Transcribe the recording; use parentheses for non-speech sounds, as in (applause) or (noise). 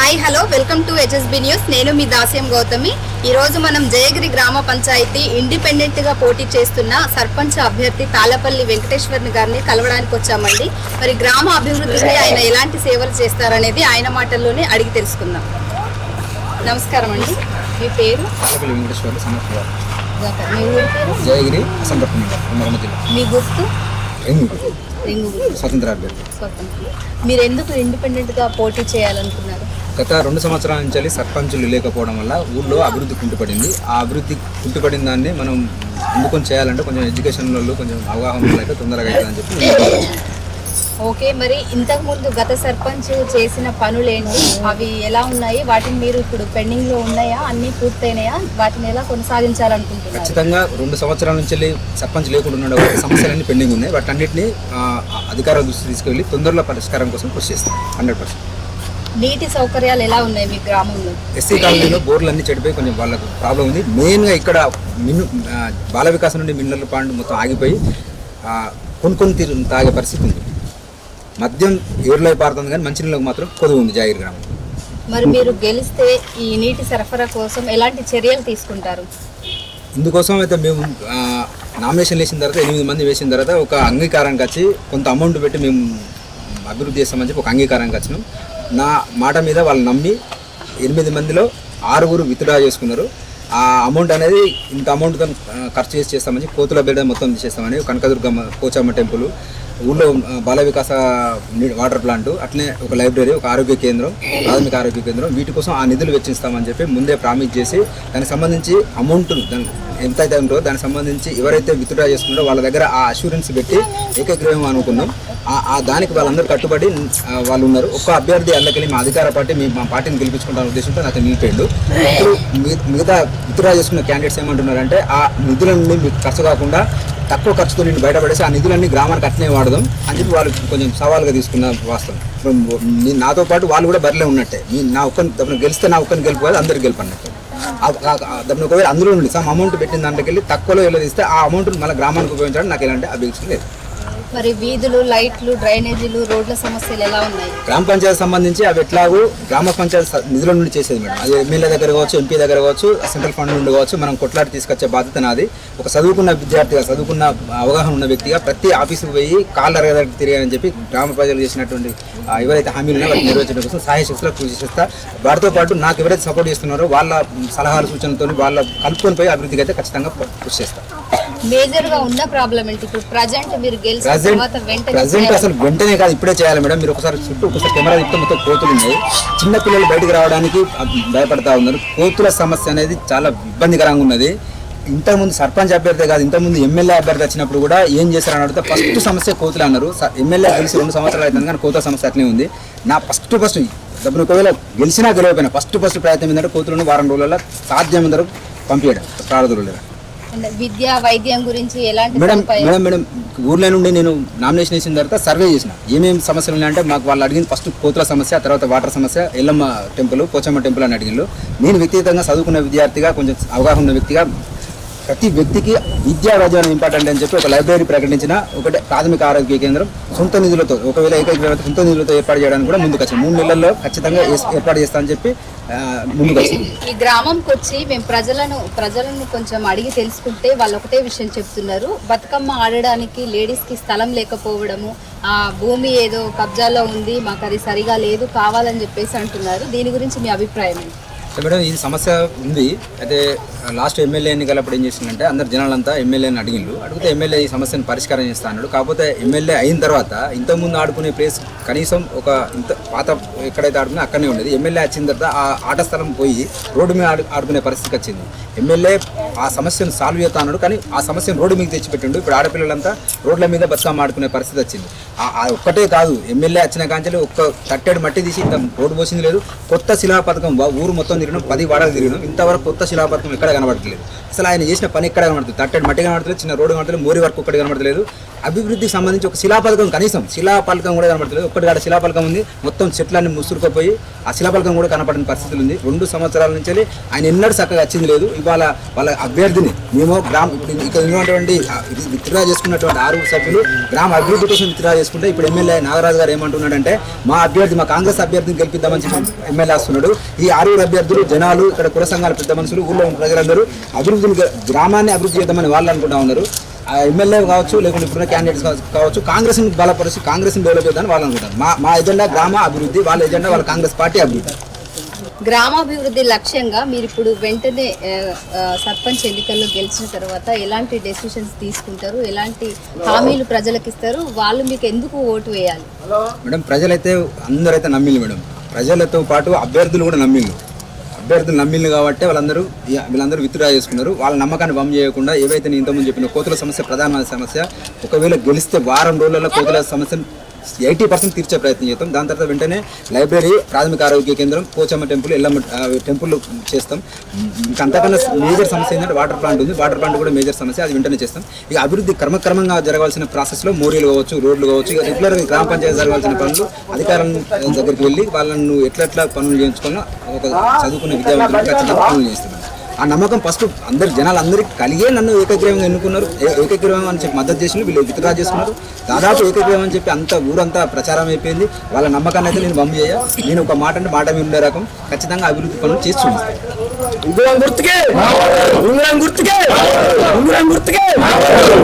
Hi hello welcome to HSB news నేను మీ దాస్యం గౌతమి. ఈ రోజు మనం జయగిరి గ్రామ పంచాయతీ ఇండిపెండెంట్గా పోటీ చేస్తున్న సర్పంచ్ అభ్యర్థి తాళపల్లి వెంకటేశ్వర్ని గారిని కలవడానికి వచ్చామండి. మరి గ్రామ అభివృద్ధికి ఆయన ఎలాంటి సేవలు చేస్తారనేది ఆయన మాటల్లోనే అడిగి తెలుసుకుందాం. నమస్కారం అండి. మీ పేరు? మీ జయగిరి గుర్తు? స్వతంత్ర అభ్యర్థి. మీరు ఎందుకు ఇండిపెండెంట్గా పోటీ చేయాలనుకున్నారు? గత రెండు సంవత్సరాల నుంచి సర్పంచులు లేకపోవడం వల్ల ఊళ్ళో అభివృద్ధి కుంటుపడింది. ఆ అభివృద్ధి కుంటుపడిన దాన్ని మనం ఎందుకొని చేయాలంటే కొంచెం ఎడ్యుకేషన్ వాళ్ళు కొంచెం అవగాహన అయితే తొందరగా అవుతుందని చెప్పి. (laughs) ఓకే మరి ఇంతకు ముందు గత సర్పంచ్ చేసిన పనులు ఏంటి అవి ఎలా ఉన్నాయి? వాటిని మీరు ఇప్పుడు పెండింగ్లో ఉన్నాయా? అన్ని పూర్తయినాయా? వాటిని ఎలా కొనసాగించాలనుకుంటున్నారు? ఖచ్చితంగా రెండు సంవత్సరాల నుంచి వెళ్ళి సర్పంచ్ లేకుండా సమస్యలన్నీ పెండింగ్ ఉన్నాయి. వాటన్నిటిని అధికారుల దృష్టి తీసుకెళ్ళి తొందరలో పరిష్కారం కోసం కృషి చేస్తాం. Hundred percent. నీటి సౌకర్యాలు ఎలా ఉన్నాయి మీ గ్రామంలో? ఎస్సీ కాలనీలో బోర్లు అన్ని చెడిపోయి కొంచెం వాళ్ళకు ప్రాబ్లం ఉంది. మెయిన్గా ఇక్కడ మిన్ను బాల వికాసం నుండి మిన్నర్ల పాండ్ మొత్తం ఆగిపోయి కొనుక్కొని తీరు తాగే పరిస్థితి ఉంది. మద్యం ఏరులో పారుతుంది కానీ మంచినీళ్ళకి మాత్రం కొదువు ఉంది జాగిరి గ్రామం. మరి మీరు గెలిస్తే ఈ నీటి సరఫరా కోసం ఎలాంటి చర్యలు తీసుకుంటారు? ఇందుకోసం అయితే మేము నామినేషన్ వేసిన తర్వాత ఎనిమిది మంది వేసిన తర్వాత ఒక అంగీకారానికి వచ్చి కొంత అమౌంట్ పెట్టి మేము అభివృద్ధి చేస్తామని చెప్పి ఒక అంగీకారానికి వచ్చినాం. నా మాట మీద వాళ్ళు నమ్మి ఎనిమిది మందిలో ఆరుగురు విత్డ్రా చేసుకున్నారు. ఆ అమౌంట్ అనేది ఇంత అమౌంట్తో ఖర్చు చేసి చేస్తామని కోతుల బిడ్డ మొత్తం చేస్తామని కనకదుర్గమ్మ కోచమ్మ టెంపుల్ ఊళ్ళో బాల వికాస నీ- వాటర్ ప్లాంట్ అట్లనే ఒక లైబ్రరీ ఒక ఆరోగ్య కేంద్రం ప్రాథమిక ఆరోగ్య కేంద్రం వీటి కోసం ఆ నిధులు వెచ్చిస్తామని చెప్పి ముందే ప్రామిస్ చేసి దానికి సంబంధించి అమౌంట్ దాని ఎంత అయితే ఉంటుందో దానికి సంబంధించి ఎవరైతే విత్డ్రా చేసుకుంటారో వాళ్ళ దగ్గర ఆ అష్యూరెన్స్ పెట్టి ఏకగ్రీవం అనుకున్నాం ఆ- దానికి వాళ్ళందరూ కట్టుబడి వాళ్ళు ఉన్నారు. ఒక్క అభ్యర్థి అందుకెళ్ళి మా అధికార పార్టీ మీ మా పార్టీని గెలిపించుకుంటాన ఉద్దేశంతో నాకు నిలిపోయిండు. ఇప్పుడు మీ- మిగతా విత్డ్రా చేసుకున్న క్యాండిడేట్స్ ఏమంటున్నారంటే ఆ నిధుల నుండి మీకు ఖర్చు కాకుండా తక్కువ ఖర్చుతో నేను బయటపడేసి ఆ నిధులన్నీ గ్రామానికి అట్లనే వాడదాం అని చెప్పి వాళ్ళు కొంచెం సవాల్గా తీసుకున్న వాస్తవం. నేను నాతో పాటు వాళ్ళు కూడా బరిలో ఉన్నట్టే. నీ నా ఒక్కరిని తప్పని గెలిస్తే నా ఒక్కని గెలుపు కాదు అందరు గెలుపు అన్నట్టు. దాని ఒకవేళ అందులో నుండి సమ్ అమౌంట్ పెట్టిన దాంట్లోకి వెళ్ళి తక్కువలో వెళ్ళదిస్తే ఆ అమౌంట్ మళ్ళీ గ్రామానికి ఉపయోగించడం నాకు ఎలాంటి అభిరుచి లేదు. మరి వీధులు లైట్లు డ్రైనేజీలు రోడ్ల సమస్యలు ఎలా ఉన్నాయి? గ్రామ పంచాయతీ సంబంధించి అవి ఎట్లాగూ గ్రామ పంచాయతీ నిధుల నుండి చేసేది మేడం. అది ఎమ్మెల్యే దగ్గర కావచ్చు ఎంపీ దగ్గర కావచ్చు సెంట్రల్ ఫండ్ నుండి కావచ్చు మనం కొట్లాడి తీసుకొచ్చే బాధ్యత నాది. ఒక చదువుకున్న విద్యార్థిగా చదువుకున్న అవగాహన ఉన్న వ్యక్తిగా ప్రతి ఆఫీసుకు పోయి కాళ్ళ దగ్గరికి తిరిగాయని చెప్పి గ్రామ ప్రజలు చేసినటువంటి ఎవరైతే హామీలు ఉన్నాయో వాటిని నెరవేర్చడం కోసం సహాయ శక్తులకు కృషి చేస్తా. వాటితో పాటు నాకు ఎవరైతే సపోర్ట్ చేస్తున్నారో వాళ్ళ సలహాలు సూచనలతో వాళ్ళ కలుపుకొని పోయి అభివృద్ధికి అయితే ఖచ్చితంగా కృషి చేస్తాను మేజర్గా ఉన్న ప్రాబ్లం ఏంటి? ఇప్పుడు ప్రజెంట్ మీరు గెలిచిన తర్వాత వెంటనే ప్రజెంట్ అసలు వెంటనే కాదు ఇప్పుడే చేయాలి మేడం. మీరు ఒకసారి చుట్టూ ఒకసారి కెమెరా తిప్పితే మొత్తం కోతులు ఉన్నాయి. చిన్న పిల్లలు బయటకు రావడానికి భయపడతా ఉన్నారు. కోతుల సమస్య అనేది చాలా ఇబ్బందికరంగా ఉన్నది. ఇంతకుముందు సర్పంచ్ అభ్యర్థి కాదు ఇంతకుముందు ఎమ్మెల్యే అభ్యర్థి వచ్చినప్పుడు కూడా ఏం చేశారని అడిగితే ఫస్ట్ సమస్య కోతులు అన్నారు. ఎమ్మెల్యే గెలిచి రెండు సంవత్సరాలు అవుతుంది కానీ కోతుల సమస్య అట్లే ఉంది. నా ఫస్ట్ ఫస్ట్ డబ్బును ఒకవేళ గెలిచినా గెలవకపోయినా ఫస్ట్ ఫస్ట్ ప్రయత్నం ఏంటంటే కోతులను వారం రోజులలో సాధ్యం వరకు పంపించడం అంటే విద్య వైద్యం గురించి ఎలాంటి మేడం? మేడం మేడం ఊర్లో నుండి నేను నామినేషన్ వేసిన తర్వాత సర్వే చేసిన ఏమేమి సమస్యలు ఉన్నాయంటే మాకు వాళ్ళు అడిగింది ఫస్ట్ కోతుల సమస్య తర్వాత వాటర్ సమస్య ఎల్లమ్మ టెంపుల్ పోచమ్మ టెంపుల్ అని అడిగిళ్ళు నేను వ్యక్తిగతంగా చదువుకున్న విద్యార్థిగా కొంచెం అవగాహన ఉన్న వ్యక్తిగా ప్రతి వ్యక్తికి విద్యా వైద్యం ఇంపార్టెంట్ అని చెప్పి ఒక లైబ్రరీ ప్రకటించిన ఒకటి ప్రాథమిక ఆరోగ్య కేంద్రం సొంత నిధులతో ఒకవేళ ఏకైక సొంత నిధులతో ఏర్పాటు చేయడానికి కూడా ముందుకు వచ్చింది మూడు నెలల్లో ఖచ్చితంగా ఏర్పాటు చేస్తా అని చెప్పి ముందుకు వచ్చింది ఈ గ్రామంకి వచ్చి మేము ప్రజలను ప్రజలను కొంచెం అడిగి తెలుసుకుంటే వాళ్ళు ఒకటే విషయం చెప్తున్నారు. బతుకమ్మ ఆడడానికి లేడీస్కి స్థలం లేకపోవడము ఆ భూమి ఏదో కబ్జాలో ఉంది మాకు అది సరిగా లేదు కావాలని చెప్పేసి అంటున్నారు. దీని గురించి మీ అభిప్రాయం ఏంటి? సో మేడం ఇది సమస్య ఉంది. అయితే లాస్ట్ ఎమ్మెల్యే ఎన్నికలప్పుడు ఏం చేసిందంటే అందరు జనాలంతా ఎమ్మెల్యేని అడిగిండు అడిగితే ఎమ్మెల్యే ఈ సమస్యను పరిష్కారం చేస్తా అన్నాడు. కాకపోతే ఎమ్మెల్యే అయిన తర్వాత ఇంతకుముందు ఆడుకునే ప్లేస్ కనీసం ఒక ఇంత పాత ఎక్కడైతే ఆడుకున్నా అక్కడనే ఉండేది. ఎమ్మెల్యే వచ్చిన తర్వాత ఆ ఆట స్థలం పోయి రోడ్డు మీద ఆడు ఆడుకునే పరిస్థితికి వచ్చింది. ఎమ్మెల్యే ఆ సమస్యను సాల్వ్ చేస్తా అన్నాడు. కానీ ఆ సమస్యను రోడ్డు మీద తెచ్చిపెట్టిండు. ఇప్పుడు ఆడపిల్లలంతా రోడ్ల మీద బతుకమ్మ ఆడుకునే పరిస్థితి వచ్చింది. ఆ- ఒక్కటే కాదు ఎమ్మెల్యే వచ్చిన కాంచెలు ఒక్క తట్టెడు మట్టి తీసి ఇంత రోడ్డు పోసింది లేదు. కొత్త శిలా పథకం వా- ఊరు మొత్తం తిరిగినాం పది వాడలు తిరిగినాం. ఇంతవరకు కొత్త శిలా పథకం ఎక్కడ కనబడట్లేదు అసలు ఆయన చేసిన పని ఎక్కడ కనబడుతుంది? తట్టెడు మట్టి కనబడలేదు చిన్న రోడ్డు కనబడలేదు మోరి వరకు ఒక్కటి కనబడలేదు అభివృద్ధికి సంబంధించి ఒక శిలాపథకం కనీసం శిలాపలకం కూడా కనబడలేదు ఒక్కటి కాడ శిలాపలకం ఉంది. మొత్తం చెట్లన్నీ ముసురుకుపోయి ఆ శిలాపలకం కూడా కనపడిన పరిస్థితులు ఉంది. రెండు సంవత్సరాల నుంచి ఆయన ఎన్నడూ చక్కగా వచ్చింది లేదు. ఇవాళ వాళ్ళ అభ్యర్థిని. మేము గ్రామ ఇప్పుడు ఇక్కడ ఉన్నటువంటి విత్డ్రా చేసుకున్నటువంటి ఆరుగురు సభ్యులు గ్రామ అభివృద్ధి కోసం విత్డ్రా చేసుకుంటే ఇప్పుడు ఎమ్మెల్యే నాగరాజు గారు ఏమంటున్నాడంటే మా అభ్యర్థి మా కాంగ్రెస్ అభ్యర్థిని గెలిపిద్దామని చెప్పి ఎమ్మెల్యే వస్తున్నాడు. ఈ ఆరుగురు అభ్యర్థులు జనాలు ఇక్కడ కుల సంఘాల పెద్ద మనుషులు ఊళ్ళో ఉన్న ప్రజలందరూ అభివృద్ధిని గ్రామాన్ని అభివృద్ధి చేద్దామని వాళ్ళు అనుకుంటా ఉన్నారు. ఆ ఎమ్మెల్యే కావచ్చు లేకుంటే ఇప్పుడున్న క్యాండిడేట్స్ కావచ్చు కాంగ్రెస్ని బలపరిచి కాంగ్రెస్ని డెవలప్ చేద్దామని వాళ్ళు అనుకుంటారు. మా మా ఎజెండా గ్రామ అభివృద్ధి వాళ్ళ ఎజెండా వాళ్ళ కాంగ్రెస్ పార్టీ అభివృద్ధి. గ్రామాభివృద్ధి లక్ష్యంగా మీరు ఇప్పుడు వెంటనే సర్పంచ్ ఎన్నికల్లో గెలిచిన తర్వాత ఎలాంటి డెసిషన్స్ తీసుకుంటారు? ఎలాంటి హామీలు ప్రజలకు ఇస్తారు వాళ్ళు మీకు ఎందుకు ఓటు వేయాలి? మేడం ప్రజలైతే అందరైతే నమ్మిళ్ళు మేడం. ప్రజలతో పాటు అభ్యర్థులు కూడా నమ్మిళ్ళు అభ్యర్థులు నమ్మిళ్ళు కాబట్టి వాళ్ళందరూ వీళ్ళందరూ విత్డ్రా చేసుకున్నారు. వాళ్ళ నమ్మకాన్ని బమ్ చేయకుండా ఏవైతే నేను ఇంతకుముందు చెప్పిన కోతుల సమస్య ప్రధానమైన సమస్య ఒకవేళ గెలిస్తే వారం రోజులలో కోతుల సమస్యను ఎయిటీ పర్సెంట్ తీర్చే ప్రయత్నం చేస్తాం దాని తర్వాత వెంటనే లైబ్రరీ ప్రాథమిక ఆరోగ్య కేంద్రం పోచమ్మ టెంపుల్ ఎల్లమ్మ టెంపుల్ చేస్తాం. ఇంకా అంతకన్నా మేజర్ సమస్య ఏంటంటే వాటర్ ప్లాంట్ ఉంది. వాటర్ ప్లాంట్ కూడా మేజర్ సమస్య. అది వెంటనే చేస్తాం. ఇక అభివృద్ధి క్రమక్రమంగా జరగాల్సిన ప్రాసెస్లో మోరీలు కావచ్చు రోడ్లు కావచ్చు ఇక రెగ్యులర్ గ్రామ పంచాయతీ జరగాల్సిన పనులు అధికారం దగ్గరికి వెళ్ళి వాళ్ళను ఎట్లా ఎట్లా పనులు చేయించుకున్నా ఒక చదువుకున్న విద్యావంతులు ఖచ్చితంగా పనులు చేస్తున్నాం ఆ నమ్మకం ఫస్ట్ అందరు జనాలు అందరికీ కలిగే నన్ను ఏకగ్రీవంగా ఎన్నుకున్నారు. ఏ- ఏకగ్రీవం అని చెప్పి మద్దతు చేసిన వీళ్ళు విత్డ్రా చేసుకున్నారు. దాదాపు ఏకగ్రీవం అని చెప్పి అంత ఊరంతా ప్రచారం అయిపోయింది. వాళ్ళ నమ్మకాన్ని అయితే నేను బంబు చేయ. నేను ఒక మాట అంటే మాట మీద ఉండే రకం. ఖచ్చితంగా అభివృద్ధి పనులు చేసి ఉంగరం గుర్తుకే! ఉంగరం గుర్తుకే! ఉంగరం గుర్తుకే!